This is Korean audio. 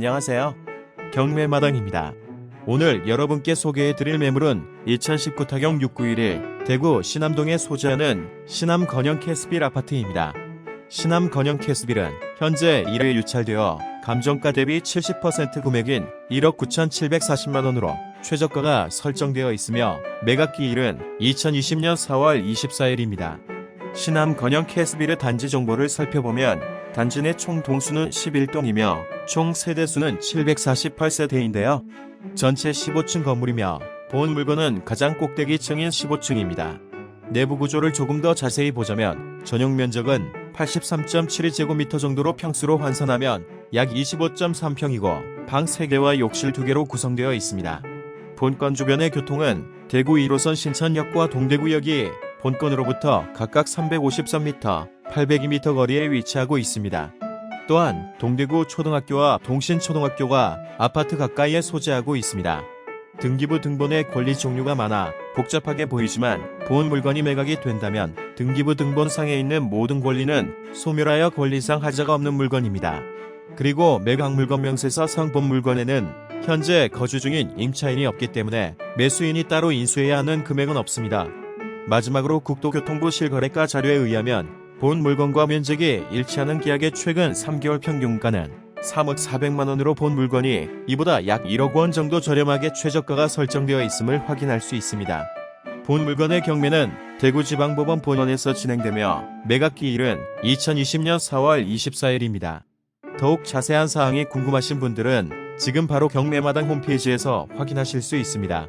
안녕하세요. 경매마당입니다. 오늘 여러분께 소개해 드릴 매물은 2019 타경 691일 대구 신암동에 소재하는 신암 건영 캐스빌 아파트입니다. 신암 건영 캐스빌은 현재 1회 유찰되어 감정가 대비 70% 금액인 1억 9,740만 원으로 최저가가 설정되어 있으며 매각 기일은 2020년 4월 24일입니다. 신암 건영 캐스빌의 단지 정보를 살펴보면 단지 내 총 동수는 11동이며 총 세대수는 748세대인데요. 전체 15층 건물이며 본 물건은 가장 꼭대기 층인 15층입니다. 내부 구조를 조금 더 자세히 보자면 전용 면적은 83.72제곱미터 정도로 평수로 환산하면 약 25.3평이고 방 3개와 욕실 2개로 구성되어 있습니다. 본건 주변의 교통은 대구 1호선 신천역과 동대구역이 본건으로부터 각각 353m, 802m 거리에 위치하고 있습니다. 또한 동대구 초등학교와 동신초등학교가 아파트 가까이에 소재하고 있습니다. 등기부 등본의 권리 종류가 많아 복잡하게 보이지만 본 물건이 매각이 된다면 등기부 등본상에 있는 모든 권리는 소멸하여 권리상 하자가 없는 물건입니다. 그리고 매각 물건 명세서 본 물건에는 현재 거주 중인 임차인이 없기 때문에 매수인이 따로 인수해야 하는 금액은 없습니다. 마지막으로 국토교통부 실거래가 자료에 의하면 본 물건과 면적이 일치하는 계약의 최근 3개월 평균가는 3억 400만 원으로 본 물건이 이보다 약 1억 원 정도 저렴하게 최저가가 설정되어 있음을 확인할 수 있습니다. 본 물건의 경매는 대구지방법원 본원에서 진행되며 매각 기일은 2020년 4월 24일입니다. 더욱 자세한 사항이 궁금하신 분들은 지금 바로 경매마당 홈페이지에서 확인하실 수 있습니다.